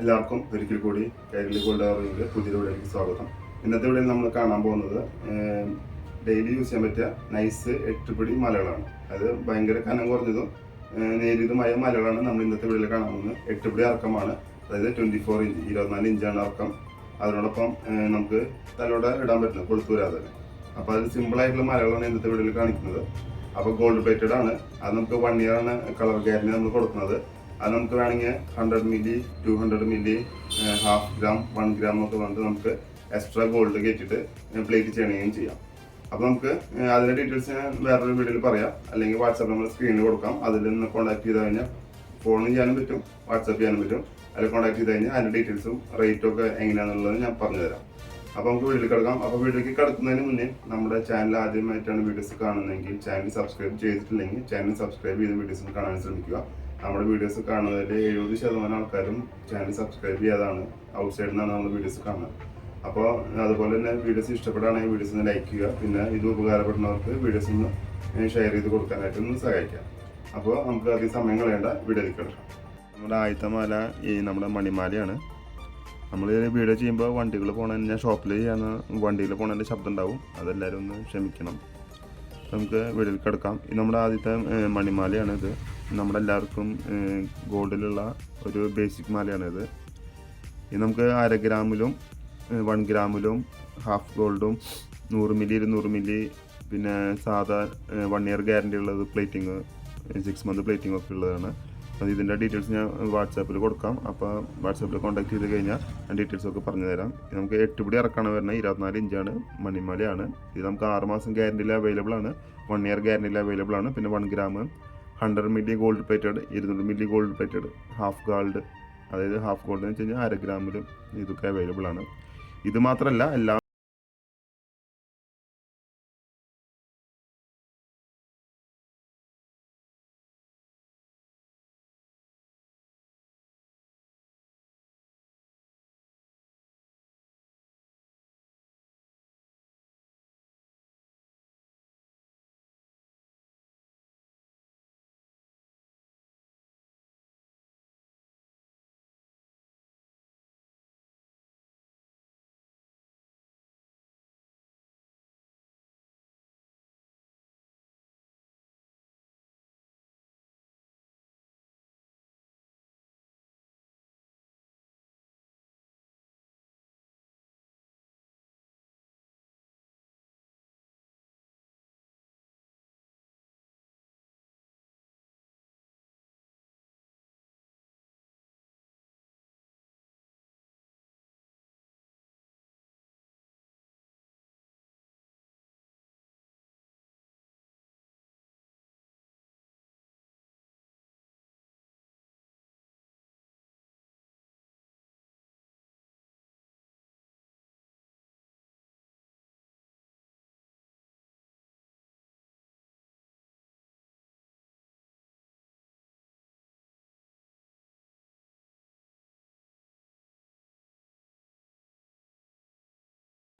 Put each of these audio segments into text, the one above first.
എല്ലാവർക്കും ഒരിക്കൽ കൂടി കൈരളി ഗോൾഡ് അറിവിന്റെ പുതിയ വീഡിയോയിലേക്ക് സ്വാഗതം. ഇന്നത്തെ വീഡിയോയിൽ നമ്മൾ കാണാൻ പോകുന്നത് ഡെയിലി യൂസ് ചെയ്യാൻ പറ്റിയ നൈസ് എട്ടുപിടി മലകളാണ്. അത് ഭയങ്കര കനം കുറഞ്ഞതും നേരിയതുമായ മലകളാണ് നമ്മൾ ഇന്നത്തെ വീഡിയോയിൽ കാണാൻ പോകുന്നത്. എട്ടുപിടി അറക്കമാണ്. അതായത് ട്വന്റി ഫോർ ഇഞ്ച് ഇരുപത്തിനാല് ഇഞ്ചാണ് അർക്കം അതിനോടൊപ്പം നമുക്ക് തലയോടെ ഇടാൻ പറ്റുന്നത് കൊളുത്തൂരാതെ അപ്പോൾ അത് സിമ്പിളായിട്ടുള്ള മലകളാണ് ഇന്നത്തെ വീഡിയോയിൽ കാണിക്കുന്നത്. അപ്പോൾ ഗോൾഡ് പ്ലേറ്റഡ് ആണ്. അത് നമുക്ക് വൺ ഇയർ ആണ് കളർ ഗ്യാരണ്ടി നമ്മൾ കൊടുക്കുന്നത്. അത് നമുക്ക് വേണമെങ്കിൽ hundred milli two hundred milli half gram one gram ഒക്കെ വന്നിട്ട് നമുക്ക് എക്സ്ട്രാ ഗോൾഡ് കയറ്റിയിട്ട് പ്ലേറ്റ് ചെയ്യണമെങ്കിലും ചെയ്യാം. അപ്പോൾ നമുക്ക് അതിന്റെ ഡീറ്റെയിൽസ് ഞാൻ വേറൊരു വീഡിയോയിൽ പറയാം. അല്ലെങ്കിൽ വാട്സാപ്പ് നമ്മൾ സ്ക്രീനിൽ കൊടുക്കാം. അതിൽ നിന്ന് കോൺടാക്ട് ചെയ്ത് കഴിഞ്ഞാൽ ഫോൺ ചെയ്യാനും പറ്റും വാട്സാപ്പ് ചെയ്യാനും പറ്റും. അതിൽ കോൺടാക്ട് ചെയ്ത് കഴിഞ്ഞാൽ അതിന്റെ ഡീറ്റെയിൽസും റേറ്റും ഒക്കെ എങ്ങനെയാണെന്നുള്ളത് ഞാൻ പറഞ്ഞു തരാം. അപ്പോൾ നമുക്ക് വീട്ടിൽ കിടക്കാം. അപ്പോൾ വീട്ടിലേക്ക് കിടക്കുന്നതിന് മുന്നേ നമ്മുടെ ചാനൽ ആദ്യമായിട്ടാണ് വീഡിയോസ് കാണുന്നതെങ്കിൽ ചാനൽ സബ്സ്ക്രൈബ് ചെയ്തിട്ടില്ലെങ്കിൽ ചാനൽ സബ്സ്ക്രൈബ് ചെയ്ത് വീഡിയോസ് കാണാൻ ശ്രമിക്കുക. നമ്മുടെ വീഡിയോസ് കാണുന്നതിൽ എഴുപത് ശതമാനം ആൾക്കാരും ചാനൽ സബ്സ്ക്രൈബ് ചെയ്യാതാണ്. ഔട്ട് സൈഡിൽ നിന്നാണ് നമ്മൾ വീഡിയോസ് കാണുന്നത്. അപ്പോൾ അതുപോലെ തന്നെ വീഡിയോസ് ഇഷ്ടപ്പെടുകയാണെങ്കിൽ വീഡിയോസ് ഒന്ന് ലൈക്ക് ചെയ്യുക. പിന്നെ ഇത് ഉപകാരപ്പെടുന്നവർക്ക് വീഡിയോസ് ഒന്ന് ഷെയർ ചെയ്ത് കൊടുക്കാനായിട്ട് ഒന്ന് സഹായിക്കാം. അപ്പോൾ നമുക്ക് അധികം സമയം കളയേണ്ട വീഡിയോ കിടക്കാം. നമ്മുടെ ആദ്യത്തെ ഈ നമ്മുടെ മണിമാലയാണ്. നമ്മൾ വീഡിയോ ചെയ്യുമ്പോൾ വണ്ടികൾ പോകണതിന് ഞാൻ ഷോപ്പിൽ ചെയ്യാൻ വണ്ടിയിൽ പോകണതിന്റെ ശബ്ദം ഉണ്ടാവും അതെല്ലാവരും ഒന്ന് ക്ഷമിക്കണം. നമുക്ക് വീടിൽ കിടക്കാം. ഇത് നമ്മുടെ ആദ്യത്തെ മണിമാലയാണ് ഇത് നമ്മുടെ എല്ലാവർക്കും ഗോൾഡിലുള്ള ഒരു ബേസിക് മാലയാണ് ഇത് നമുക്ക് അര ഗ്രാമിലും വൺ ഗ്രാമിലും ഹാഫ് ഗോൾഡും നൂറ് മില്ലി ഇരുന്നൂറ് മില്ലി പിന്നെ സാധാ വൺ ഇയർ ഗ്യാരണ്ടി ഉള്ളത് പ്ലേറ്റിങ് സിക്സ് മന്ത് പ്ലേറ്റിംഗ് ഒക്കെ ഉള്ളതാണ്. അപ്പോൾ ഇതിന്റെ ഡീറ്റെയിൽസ് ഞാൻ വാട്സാപ്പിൽ കൊടുക്കാം. അപ്പോൾ വാട്സാപ്പിൽ കോൺടാക്ട് ചെയ്ത് കഴിഞ്ഞാൽ ഞാൻ ഡീറ്റെയിൽസ് ഒക്കെ പറഞ്ഞു തരാം. നമുക്ക് എട്ട് പിടി ഇറക്കാണ് വരുന്നത് ഇരുപത്തിനാല് ഇഞ്ചാണ് മണിമലയാണ് ഇത് നമുക്ക് ആറ് മാസം ഗ്യാരണ്ടിയിൽ അവൈലബിൾ ആണ്. വൺ ഇയർ ഗ്യാരണ്ടിയിൽ അവൈലബിൾ ആണ്. പിന്നെ one gram hundred milli gold plated ഇരുന്നൂറ് milli gold plated half gold അതായത് ഹാഫ് ഗോൾഡ് എന്ന് വെച്ച് കഴിഞ്ഞാൽ അര ഗ്രാമിലും ഇതൊക്കെ അവൈലബിൾ ആണ്. ഇത് മാത്രമല്ല എല്ലാ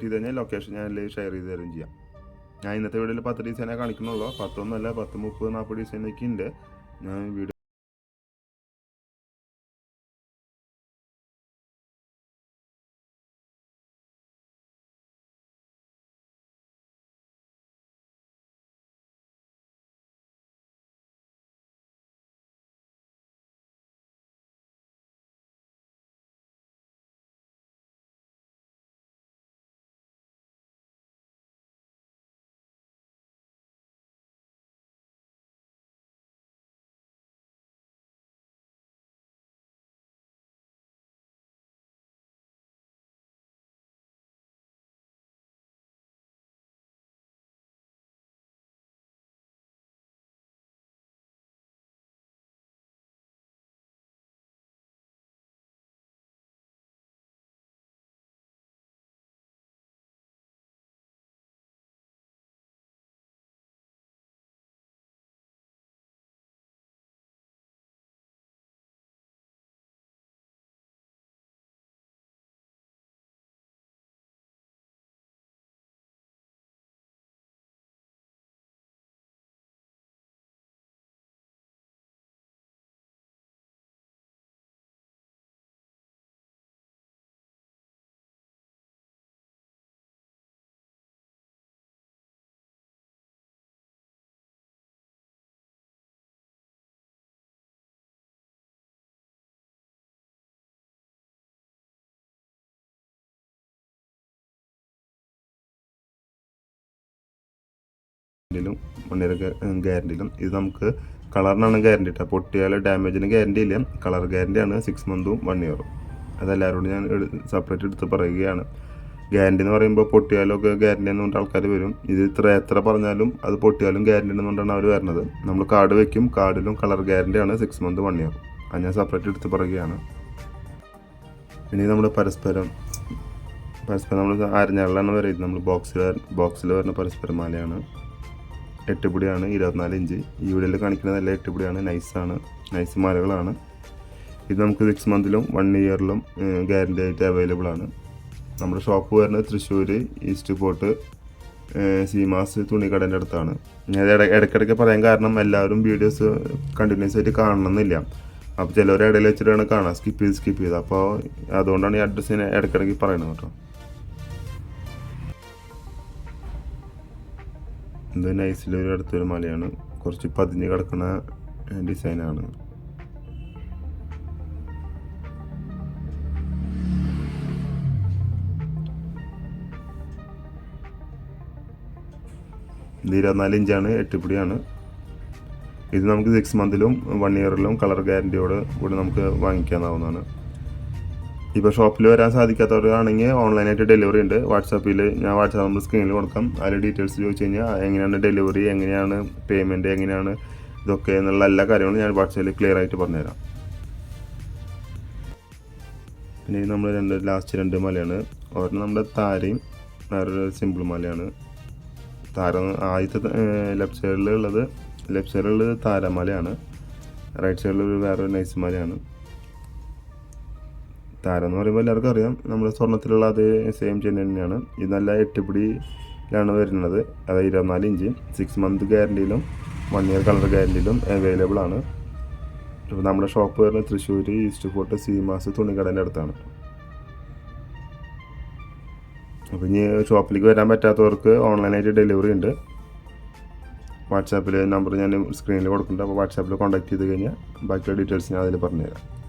ചെയ്ത് കഴിഞ്ഞാൽ ലൊക്കേഷൻ ഞാൻ ഷെയർ ചെയ്ത് തരും ചെയ്യാം. ഞാൻ ഇന്നത്തെ വീഡിയോയിൽ പത്ത് ഡിസൈനെ കാണിക്കുന്നുള്ളൂ. പത്തൊന്നല്ല പത്ത് മുപ്പത് നാൽപ്പത് ഡിസൈനൊക്കെ ഉണ്ട് ഞാൻ വീഡിയോ ഗ്യാരണ്ടിയിലും ഇയർ ഗ്യാരണ്ടിയിലും ഇത് നമുക്ക് കളറിനാണ് ഗ്യാരണ്ടി ഇട്ടത്. പൊട്ടിയാൽ ഡാമേജിന് ഗ്യാരണ്ടി ഇല്ല. കളർ ഗ്യാരണ്ടിയാണ് സിക്സ് മന്തും വൺ ഇയറും അതെല്ലാവരോടും ഞാൻ സെപ്പറേറ്റ് എടുത്ത് പറയുകയാണ്. ഗ്യാരണ്ടി എന്ന് പറയുമ്പോൾ പൊട്ടിയാലൊക്കെ ഗ്യാരണ്ടി എന്ന് പറഞ്ഞിട്ട് ആൾക്കാർ വരും. ഇത് ഇത്ര എത്ര പറഞ്ഞാലും അത് പൊട്ടിയാലും ഗ്യാരണ്ടി എന്ന് പറഞ്ഞാണ് അവർ വരുന്നത് നമ്മൾ കാർഡ് വെക്കും. കാർഡിലും കളർ ഗ്യാരണ്ടിയാണ് സിക്സ് മന്ത് വൺ ഇയർ അത് ഞാൻ സെപ്പറേറ്റ് എടുത്ത് പറയുകയാണ്. ഇനി നമ്മൾ പരസ്പരം പരസ്പരം നമ്മൾ ആരഞ്ഞാളിലാണ് വരുന്നത് നമ്മൾ ബോക്സിൽ ബോക്സിൽ വരുന്ന പരസ്പരം മാലയാണ് എട്ടുപിടിയാണ് ഇരുപത്തിനാല് ഇഞ്ച്. ഈ വീഡിയോയിൽ കാണിക്കുന്നത് നല്ല എട്ടുപിടിയാണ് നൈസാണ് നൈസ് മാലകളാണ്. ഇത് നമുക്ക് സിക്സ് മന്തിലും വൺ ഇയറിലും ഗ്യാരണ്ടി ആയിട്ട് അവൈലബിൾ ആണ്. നമ്മുടെ ഷോപ്പ് വരുന്നത് തൃശ്ശൂർ ഈസ്റ്റ് പോർട്ട് സീമാസ് തുണിക്കടേന്റെ അടുത്താണ്. ഞാൻ ഇടയ്ക്കിടയ്ക്ക് പറയാൻ കാരണം എല്ലാവരും വീഡിയോസ് കണ്ടിന്യൂസ് ആയിട്ട് കാണണമെന്നില്ല. അപ്പോൾ ചിലവർ ഇടയിൽ വെച്ചിട്ടാണ് കാണാം. സ്കിപ്പ് ചെയ്ത് സ്കിപ്പ് ചെയ്ത്. അപ്പോൾ അതുകൊണ്ടാണ് ഈ അഡ്രസ്സിനെ ഇടയ്ക്കിടയ്ക്ക് പറയുന്നത് കേട്ടോ. ഇത് നൈസിലൊരു അടുത്തൊരു മലയാണ്. കുറച്ച് പതിഞ്ഞ് കിടക്കുന്ന ഡിസൈനാണ്. ഇത് ഇരുപത്തിനാല് ഇഞ്ചാണ് എട്ടുപിടിയാണ് ഇത് നമുക്ക് സിക്സ് മന്തിലും വൺ ഇയറിലും കളർ ഗ്യാരന്റിയോട് കൂടി നമുക്ക് വാങ്ങിക്കാവുന്നതാണ്. ഇപ്പോൾ ഷോപ്പിൽ വരാൻ സാധിക്കാത്തവരാണെങ്കിൽ ഓൺലൈനായിട്ട് ഡെലിവറി ഉണ്ട്. വാട്സാപ്പിൽ ഞാൻ വാട്സാപ്പ് നമ്പർ സ്ക്രീനിൽ കൊടുക്കാം. അതിൽ ഡീറ്റെയിൽസ് ചോദിച്ചു കഴിഞ്ഞാൽ എങ്ങനെയാണ് ഡെലിവറി എങ്ങനെയാണ് പേയ്മെന്റ് എങ്ങനെയാണ് ഇതൊക്കെ എന്നുള്ള എല്ലാ കാര്യങ്ങളും ഞാൻ വാട്സാപ്പിൽ ക്ലിയർ ആയിട്ട് പറഞ്ഞുതരാം. പിന്നെ നമ്മൾ രണ്ട് ലാസ്റ്റ് രണ്ട് മലയാണ്. ഒരെണ്ണം നമ്മുടെ താരയും വേറൊരു സിമ്പിൾ മലയാണ്. താര ആദ്യത്തെ ലെഫ്റ്റ് സൈഡിലുള്ളത് ലെഫ്റ്റ് സൈഡിലുള്ളത് താരമലയാണ്. റൈറ്റ് സൈഡിൽ വേറൊരു നൈസ് മലയാണ്. താരം എന്ന് പറയുമ്പോൾ എല്ലാവർക്കും അറിയാം. നമ്മുടെ സ്വർണത്തിലുള്ള അതേ സെയിം ചെയിൻ തന്നെയാണ്. ഇത് നല്ല എട്ടുപിടിയിലാണ് വരുന്നത്. അതായത് ഇരുപത്തിനാല് ഇഞ്ച് സിക്സ് മന്ത് ഗ്യാരണ്ടിയിലും വൺ ഇയർ കളർ ഗ്യാരണ്ടിയിലും അവൈലബിൾ ആണ്. ഇപ്പോൾ നമ്മുടെ ഷോപ്പ് വരുന്നത് തൃശ്ശൂർ ഈസ്റ്റ് ഫോർട്ട് സീമാസ് തുണിക്കടന്റെ അടുത്താണ്. അപ്പോൾ ഇനി ഷോപ്പിലേക്ക് വരാൻ പറ്റാത്തവർക്ക് ഓൺലൈനായിട്ട് ഡെലിവറി ഉണ്ട്. വാട്സാപ്പിൽ നമ്പർ ഞാൻ സ്ക്രീനിൽ കൊടുക്കുന്നുണ്ട്. അപ്പോൾ വാട്സാപ്പിൽ കോൺടാക്ട് ചെയ്ത് കഴിഞ്ഞാൽ ബാക്കിയുള്ള ഡീറ്റെയിൽസ് ഞാൻ അതിൽ പറഞ്ഞുതരാം.